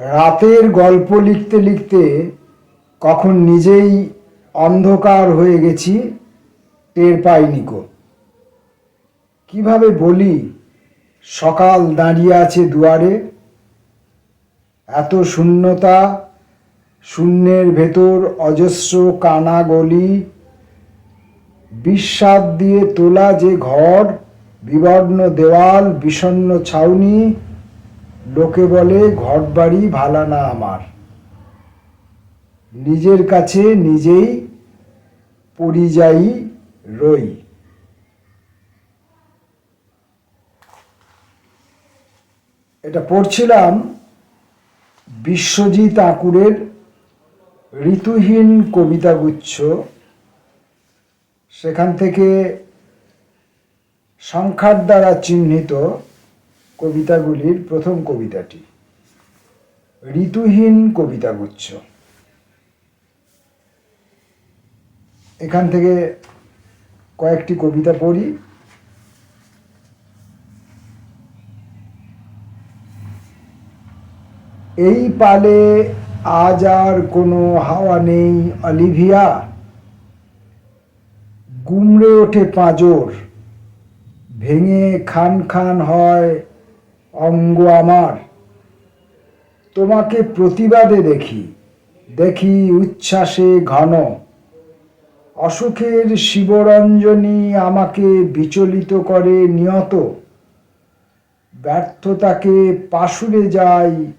রাতের গল্প লিখতে লিখতে কখন নিজেই অন্ধকার হয়ে গেছি, টের পাইনি কো কীভাবে বলি, সকাল দাঁড়িয়ে আছে দুয়ারে, এত শূন্যতা, শূন্যের ভেতর অজস্র কানা গলি বিস্বাদ দিয়ে তোলা যে ঘর, বিবর্ণ দেওয়াল, বিষণ্ণ ছাউনি লোকে বলে ঘর বাড়ি ভালা না আমার। নিজের কাছে নিজেই পরিযায়ী রই। এটা পড়ছিলাম বিশ্বজিৎ আকুরের ঋতুহীন কবিতাগুচ্ছ। সেখান থেকে সংখ্যার দ্বারা চিহ্নিত। কবিতাগুলির প্রথম কবিতাটি। ঋতুহীন কবিতাগুচ্ছ। এখান থেকে কয়েকটি কবিতা পড়ি। এই পালে আজ আর কোনো হাওয়া নেই, অলিভিয়া। গুমড়ে ওঠে পাঁজর, ভেঙে খান খান হয় অঙ্গ আমার। তোমাকে প্রতিবাদে দেখি দেখি উচ্ছ্বাসে ঘন। অসুখের শিবরঞ্জনী আমাকে বিচলিত করে নিয়ত। ব্যর্থতাকে পাশুরে যাই,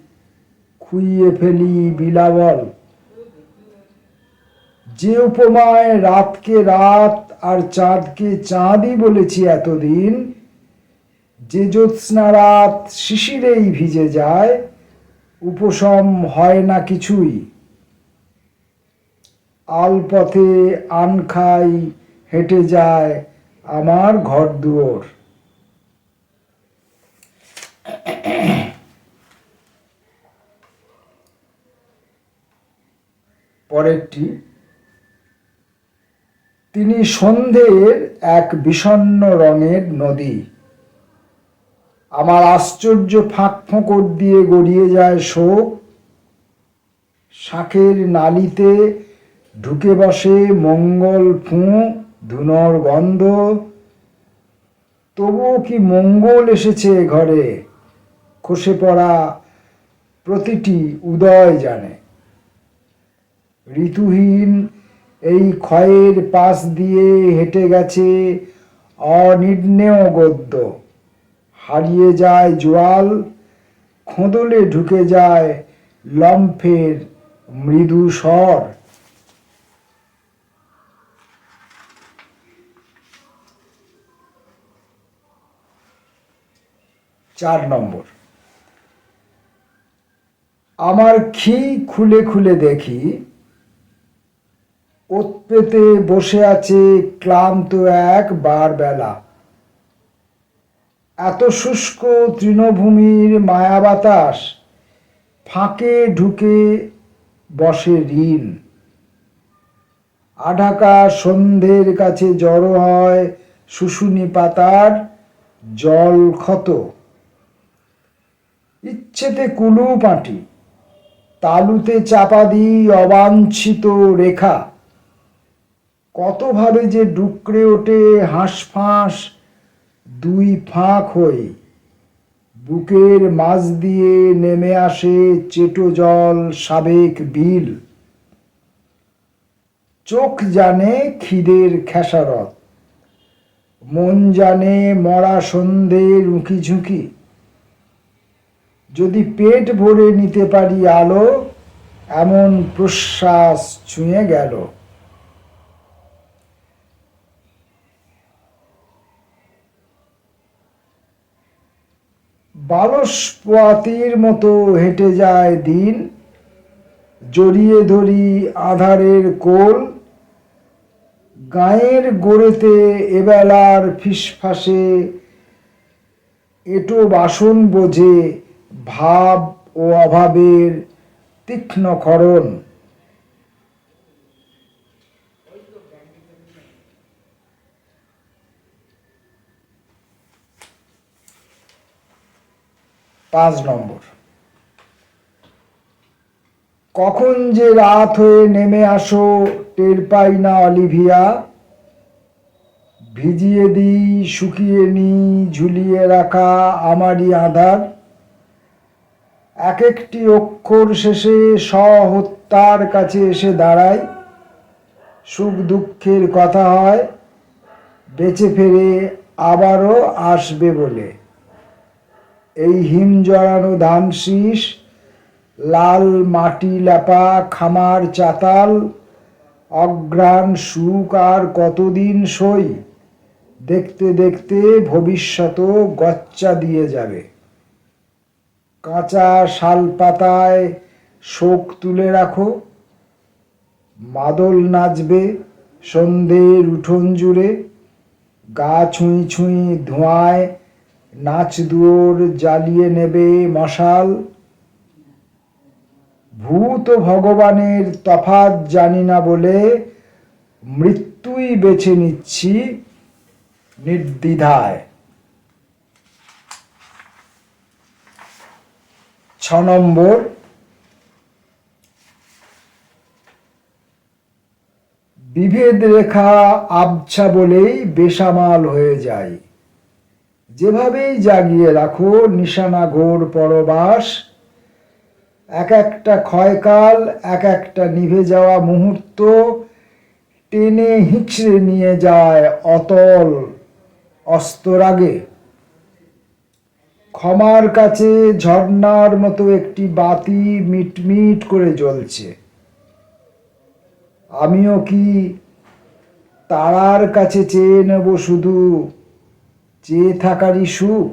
খুইয়ে ফেলি বিলাবল। যে উপমায় রাতকে রাত আর চাঁদকে চাঁদই বলেছি এতদিন যে জ্যোৎস্না রাত শিশিরেই ভিজে যায়, উপশম হয় না কিছুই। আলপথে আন খাই হেঁটে যায় আমার ঘর দুয়োর পরেরটি, তিনি সন্ধ্যের এক বিষণ্ণ রঙের নদী। আমার আশ্চর্য ফাঁক ফোঁকর দিয়ে গড়িয়ে যায় শোক। শাঁখের নালিতে ঢুকে বসে মঙ্গল ফুঁ, ধুনর গন্ধ। তবুও কি মঙ্গল এসেছে ঘরে? খসে পড়া প্রতিটি উদয় জানে। ঋতুহীন এই ক্ষয়ের পাশ দিয়ে হেঁটে গেছে অনির্ণেয় গদ্য। হারিয়ে যায় জোয়াল, খোঁদলে ঢুকে যায় লম্ফের মৃদু স্বর। চার নম্বর। আমার খি খুলে খুলে দেখি ওত পেতে বসে আছে ক্লান্ত এক বার বেলা এত শুষ্ক তৃণভূমির মায়া বাতাস, ফাঁকে ঢুকে বসে ঋণ। আঢাকা সন্ধ্যের কাছে জড়ো হয় শুশুনি পাতার জল ক্ষত। ইচ্ছেতে কুলু পাটি, তালুতে চাপা দিই অবাঞ্ছিত রেখা। কতভাবে যে ডুকরে ওঠে হাঁসফাঁস দুই ফাঁক হয়ে বুকের মাঝ দিয়ে নেমে আসে চেটো জল সাবেক বিল। চোখ জানে খিদের খেসারত। মন জানে মরা সন্ধ্যের উঁকি ঝুঁকি যদি পেট ভরে নিতে পারি আলো, এমন প্রশ্বাস ছুঁয়ে গেল। বারস পোয়াতির মতো হেঁটে যায় দিন, জড়িয়ে ধরি আধারের কোল, গায়ের গোড়েতে এবেলার ফিসফাসে, এটো বাসন বোঝে ভাব ও অভাবের তীক্ষ্ণ ক্ষরণ পাঁচ নম্বর। কখন যে রাত হয়ে নেমে আসো, টের পাই না অলিভিয়া। ভিজিয়ে দিই, শুকিয়ে নিই, ঝুলিয়ে রাখা আমারই আধার। এক একটি অক্ষর শেষে সহত্যার কাছে এসে দাঁড়ায় সুখ দুঃখের কথা হয়, বেঁচে ফেরে আবারও আসবে বলে। এই হিম জড়ানো ধান শীষ, লাল মাটি লেপা, খামার চাতাল অগ্রাণ সুখ আর কতদিন সই? দেখতে দেখতে ভবিষ্যৎ গচ্চা দিয়ে যাবে। কাঁচা শাল পাতায় শোক তুলে রাখো। মাদল নাচবে সন্ধ্যের উঠোন জুড়ে। গা ছুঁই ছুঁই ধোঁয়ায় নাচ দুয়োর জ্বালিয়ে নেবে মশাল। ভূত ভগবানের তফাৎ জানি না বলে মৃত্যুই বেছে নিচ্ছি নির্দ্বিধায়। ছ নম্বর। বিভেদ রেখা আবছা বলেই বেসামাল হয়ে যায়। যেভাবেই জাগিয়ে রাখো, নিশানা ঘোর পরবাস। এক একটা ক্ষয়কাল, এক একটা নিভে যাওয়া মুহূর্ত টেনে হিঁচড়ে নিয়ে যায় অতল অস্তরাগে। ক্ষমার কাছে ঝর্ণার মতো একটি বাতি মিটমিট করে জ্বলছে। আমিও কি তারার কাছে চেয়ে নেব শুধু? চেয়ে থাকারই সুখ।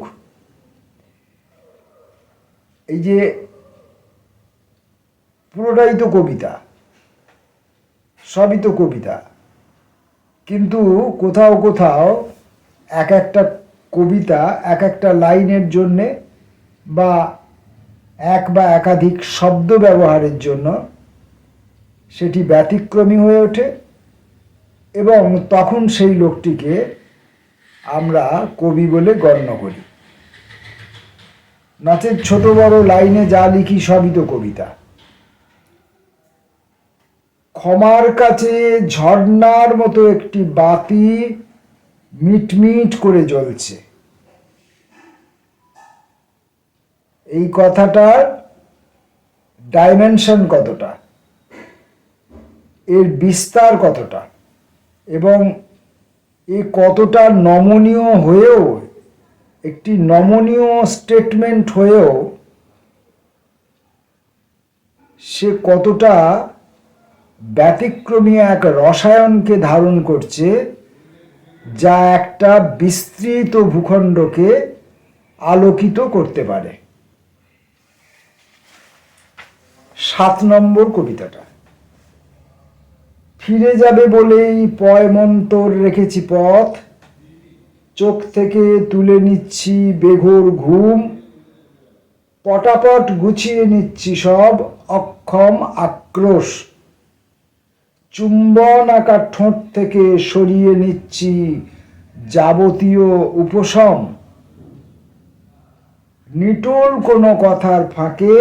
এই যে পুরোটাই তো কবিতা, সবই তো কবিতা। কিন্তু কোথাও কোথাও এক একটা কবিতা, এক একটা লাইনের জন্যে বা এক বা একাধিক শব্দ ব্যবহারের জন্য সেটি ব্যতিক্রমী হয়ে ওঠে এবং তখন সেই লোকটিকে আমরা কবি বলে গণ্য করি। নাচের ছোট বড় লাইনে যা লিখি সবই তো কবিতা। ক্ষমার কাছে ঝর্ণার মতো একটি বাতি মিটমিট করে জ্বলছে। এই কথাটার ডাইমেনশন কতটা? এর বিস্তার কতটা? এবং এ কতটা নমনীয় হয়েও, একটি নমনীয় স্টেটমেন্ট হয়েও সে কতটা ব্যতিক্রমী এক রসায়নকে ধারণ করছে, যা একটা বিস্তৃত ভূখণ্ডকে আলোকিত করতে পারে। সাত নম্বর কবিতাটা। ফিরে যাবে বলেই পয়মন্তর রেখেছি পথ। চোখ থেকে তুলে নিচ্ছি বেঘোর ঘুম। পটাপট গুছিয়ে নিচ্ছি সব, অক্ষম আক্রোশ। চুম্বন আঁকা ঠোঁট থেকে সরিয়ে নিচ্ছি যাবতীয় উপশম। নিটোল কোনো কথার ফাঁকে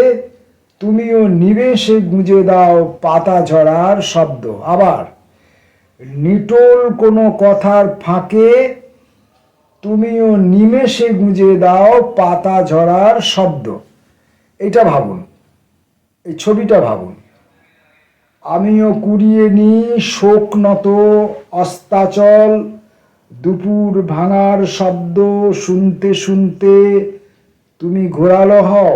তুমিও নিবেশে গুঁজে দাও পাতা ঝরার শব্দ। আবার, নিটোল কোনো কথার ফাঁকে তুমিও নিমেষে গুঁজে দাও পাতা ঝরার শব্দ। এটা ভাবুন, এই ছবিটা ভাবুন। আমিও কুড়িয়ে নিই শোক নত অস্তাচল, দুপুর ভাঙার শব্দ শুনতে শুনতে তুমি ঘোরালো হও।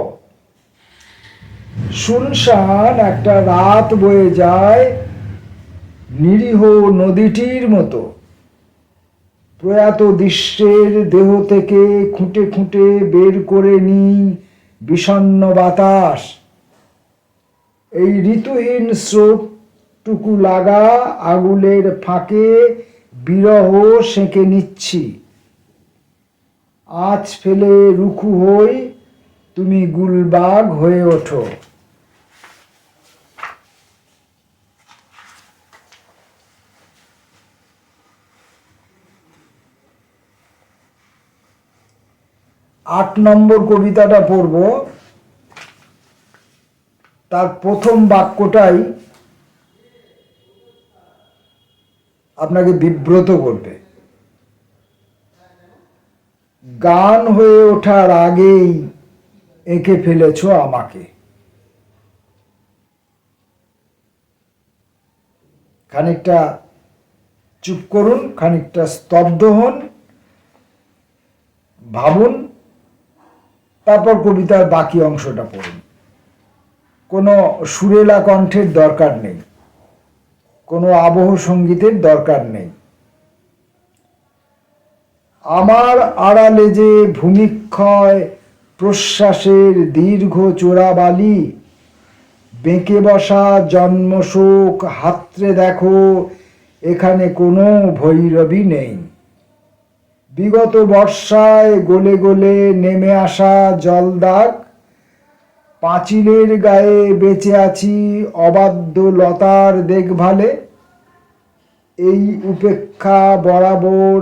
শুনশান একটা রাত বয়ে যায় নিরীহ নদীটির মতো। প্রয়াত দৃশ্যের দেহ থেকে খুঁটে খুঁটে বের করে নিই বিষণ্ণ বাতাস। এই ঋতুহীন স্রোতটুকু লাগা আগুলের ফাঁকে বিরহ সেঁকে নিচ্ছি। আঁচ ফেলে রুখু হই তুমি গুলবাগ হয়ে ওঠো। আট নম্বর কবিতাটা পড়ব। তার প্রথম বাক্যটাই আপনাকে বিব্রত করবে। গান হয়ে ওঠার আগেই এঁকে ফেলেছ আমাকে। খানিকটা চুপ করুন, খানিকটা স্তব্ধ হন, ভাবুন, তারপর কবিতার বাকি অংশটা পড়ুন। কোনো সুরেলা কণ্ঠের দরকার নেই। কোনো আবহ সঙ্গীতের দরকার নেই। আমার আড়ালে যে ভূমিক্ষয় প্রশ্বাসের দীর্ঘ চোরাবালি বেঁকে বসা জন্মশোক হাতরে দেখো, এখানে কোনো ভৈরবী নেই। বিগত বর্ষায় গলে গলে নেমে আসা জলদাগ, পাঁচিলের গায়ে বেঁচে আছি অবাধ্য লতার দেখভালে। এই উপেক্ষা বরাবর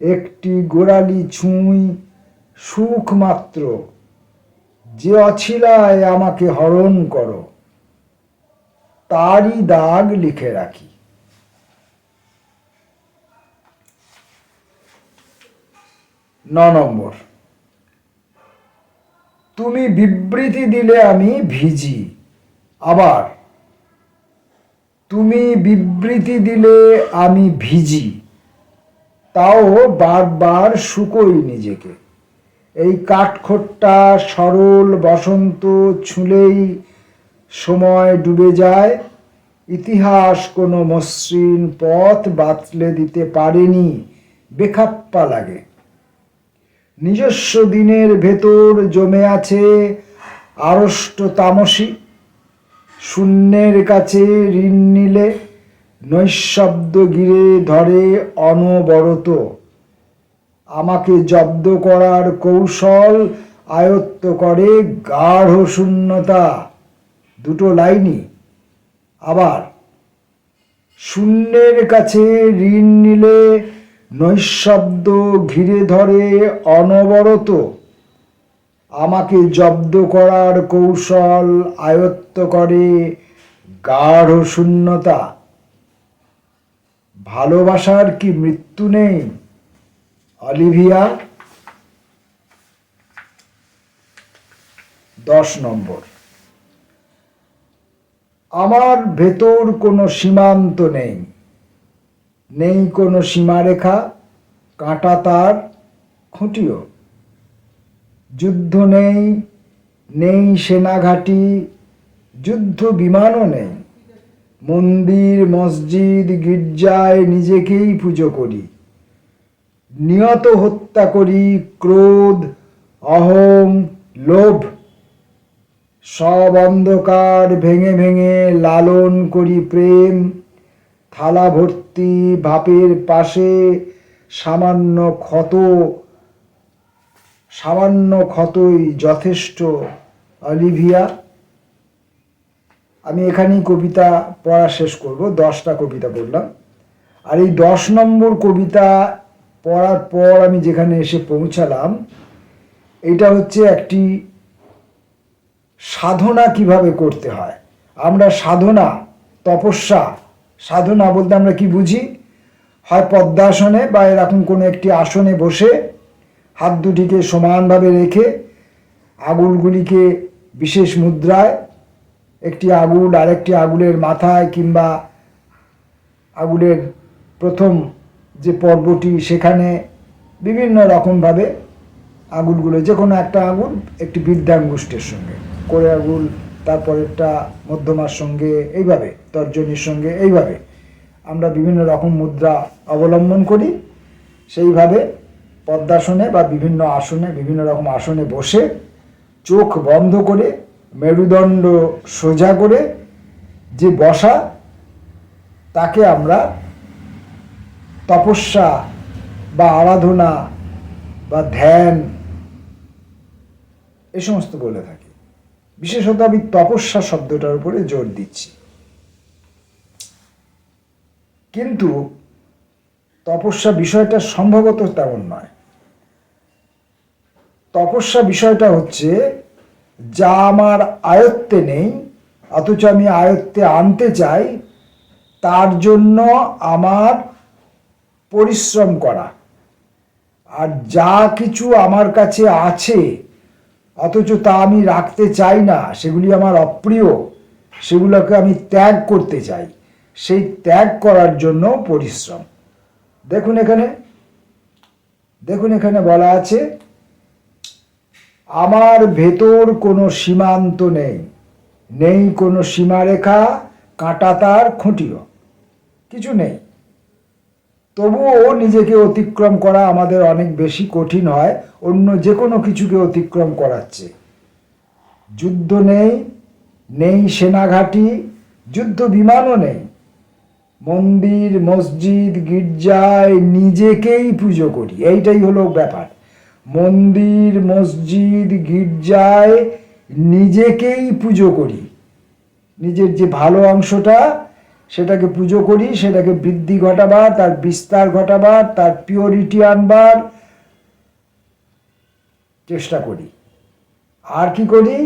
একটি গোড়ালি ছুঁই সুখ মাত্র। যে অছিলায় আমাকে হরণ করো, তারই দাগ লিখে রাখি। ন নম্বর, তুমি বিবৃতি দিলে আমি ভিজি, আবার তুমি বিবৃতি দিলে আমি ভিজি, তাও বারবার শুকোই নিজেকে। এই কাঠখোট্টা সরল বসন্ত ছুঁলেই সময় ডুবে যায়। ইতিহাস কোনো মসৃণ পথ বাতলে দিতে পারেনি, বেখাপ্পা লাগে। নিজস্ব দিনের ভেতর জমে আছে আড়ষ্ট তামসী। শূন্যের কাছে ঋণ নিলে নৈশব্দ গিরে ধরে অনবরত। আমাকে জব্দ করার কৌশল আয়ত্ত করে গাঢ় শূন্যতা। দুটো লাইনই। আবার, শূন্যের কাছে ঋণ নিলে নৈশব্দ ঘিরে ধরে অনবরত। আমাকে জব্দ করার কৌশল আয়ত্ত করে গাঢ় শূন্যতা। ভালোবাসার কি মৃত্যু নেই? অলিভিয়া, দশ নম্বর। আমার ভেতর কোনো সীমান্ত নেই। নেই কোনো সীমারেখা, কাঁটা তার, খুঁটিও। যুদ্ধ নেই নেই সেনাঘাটি, যুদ্ধ বিমানও নেই। মন্দির, মসজিদ, গির্জায় নিজেকেই পুজো করি। নিয়ত হত্যা করি ক্রোধ, অহং, লোভ সব অন্ধকার ভেঙে ভেঙে লালন করি প্রেম। থালা ভর্তি ভাপের পাশে সামান্য ক্ষত, সামান্য ক্ষতই যথেষ্ট, অলিভিয়া। আমি এখানেই কবিতা পড়া শেষ করব, দশটা কবিতা পড়লাম। আর এই দশ নম্বর কবিতা পড়ার পর আমি যেখানে এসে পৌঁছালাম, এটা হচ্ছে একটি সাধনা কীভাবে করতে হয়। আমরা সাধনা, তপস্যা, সাধনা বলতে আমরা কি বুঝি? হয় পদ্মাসনে বা এরকম কোনো একটি আসনে বসে হাত দুটিকে সমানভাবে রেখে আগুলগুলিকে বিশেষ মুদ্রায়, একটি আঙুল আরেকটি আগুলের মাথায় কিংবা আগুলের প্রথম যে পর্বটি সেখানে বিভিন্ন রকমভাবে আঙুলগুলো যে কোনো একটা আঙুল একটি বৃদ্ধাঙ্গুষ্ঠের সঙ্গে, করে আঙুল তারপরেরটা মধ্যমার সঙ্গে এইভাবে, তর্জনীর সঙ্গে এইভাবে। আমরা বিভিন্ন রকম মুদ্রা অবলম্বন করি, সেইভাবে পদ্মাসনে বা বিভিন্ন আসনে, বিভিন্ন রকম আসনে বসে চোখ বন্ধ করে, মেরুদণ্ড সোজা করে যে বসা, তাকে আমরা তপস্যা বা আরাধনা বা ধ্যান, এ সমস্ত বলে থাকি। বিশেষত আমি তপস্যা শব্দটার উপরে জোর দিচ্ছি। কিন্তু তপস্যা বিষয়টা সম্ভবত তেমন নয়। তপস্যা বিষয়টা হচ্ছে, যা আমার আয়ত্তে নেই, অথচ আমি আয়ত্তে আনতে চাই, তার জন্য আমার পরিশ্রম করা। আর যা কিছু আমার কাছে আছে, অথচ তা আমি রাখতে চাই না, সেগুলি আমার অপ্রিয়, সেগুলোকে আমি ত্যাগ করতে চাই। সেই ত্যাগ করার জন্য পরিশ্রম। দেখুন এখানে দেখুন এখানে বলা আছে, আমার ভেতর কোনো সীমান্ত নেই নেই কোনো সীমারেখা, কাঁটা তার খুঁটিও। কিছু নেই। তবুও নিজেকে অতিক্রম করা আমাদের অনেক বেশি কঠিন হয়, অন্য যে কোনো কিছুকে অতিক্রম করাচ্ছে। যুদ্ধ নেই নেই সেনাঘাটি, যুদ্ধ বিমানও নেই। মন্দির, মসজিদ, গির্জায় নিজেকেই পুজো করি, এইটাই হলো ব্যাপার। মন্দির, মসজিদ, গির্জায় নিজেকেই পুজো করি। নিজের যে ভালো অংশটা সেটাকে পুজো করি, সেটাকে বৃদ্ধি ঘটাবার, তার বিস্তার ঘটাবার, তার পিওরিটি আনবার চেষ্টা করি। আর কি করি?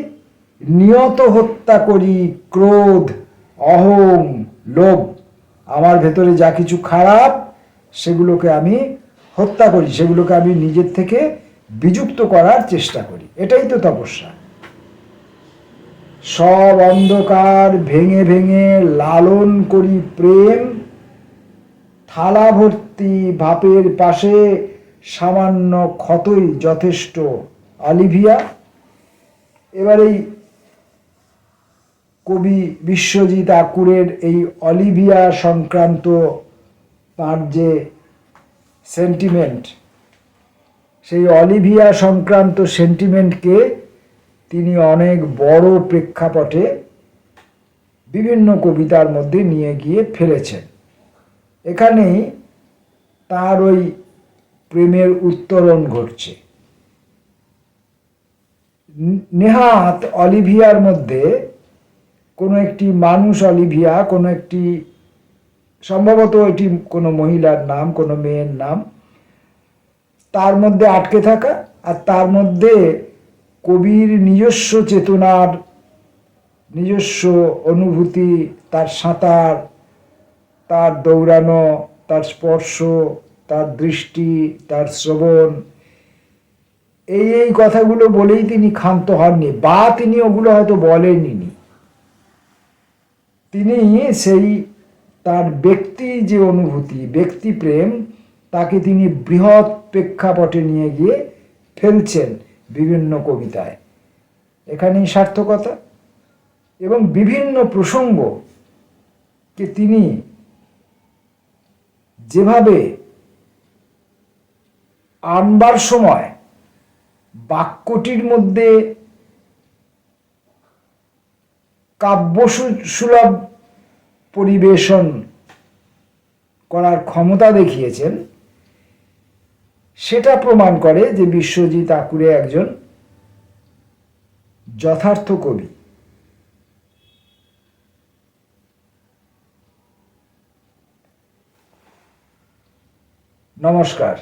নিয়ত হত্যা করি, ক্রোধ, অহং, লোভ। আমার ভেতরে যা কিছু খারাপ, সেগুলোকে আমি হত্যা করি, সেগুলোকে আমি নিজের থেকে বিযুক্ত করার চেষ্টা করি। এটাই তো তপস্যা। সব অন্ধকার ভেঙে ভেঙে লালন করি প্রেম। থালা ভর্তি ভাপের পাশে সামান্য ক্ষতই যথেষ্ট। অলিভিয়া এবার এই কবি বিশ্বজিৎ আকুরের এই অলিভিয়া সংক্রান্ত তার যে সেন্টিমেন্ট সেই অলিভিয়া সংক্রান্ত সেন্টিমেন্টকে তিনি অনেক বড় প্রেক্ষাপটে বিভিন্ন কবিতার মধ্যে নিয়ে গিয়ে ফেলেছেন। এখানেই তার ওই প্রেমের উত্তরণ ঘটছে। নেহাত অলিভিয়ার মধ্যে কোনো একটি মানুষ অলিভিয়া, কোনো একটি সম্ভবত এটি কোনো মহিলার নাম, কোনো মেয়ের নাম, তার মধ্যে আটকে থাকা আর তার মধ্যে কবির নিজস্ব চেতনার নিজস্ব অনুভূতি, তার সাঁতার, তার দৌড়ানো, তার স্পর্শ, তার দৃষ্টি, তার শ্রবণ, এই এই কথাগুলো বলেই তিনি ক্ষান্ত হননি, বা তিনি ওগুলো হয়তো বলেননি। তিনি সেই, তার ব্যক্তি যে অনুভূতি, ব্যক্তি প্রেম, তাকে তিনি বৃহৎ প্রেক্ষাপটে নিয়ে গিয়ে ফেলছেন। বিভিন্ন কবিতায়। এখানেই সার্থকতা এবং বিভিন্ন প্রসঙ্গকে তিনি যেভাবে আনবার সময় বাক্যটির মধ্যে কাব্য সুলভ পরিবেশন করার ক্ষমতা দেখিয়েছেন সেটা প্রমাণ করে যে বিশ্বজিৎ আকুরে একজন যথার্থ কবি। নমস্কার।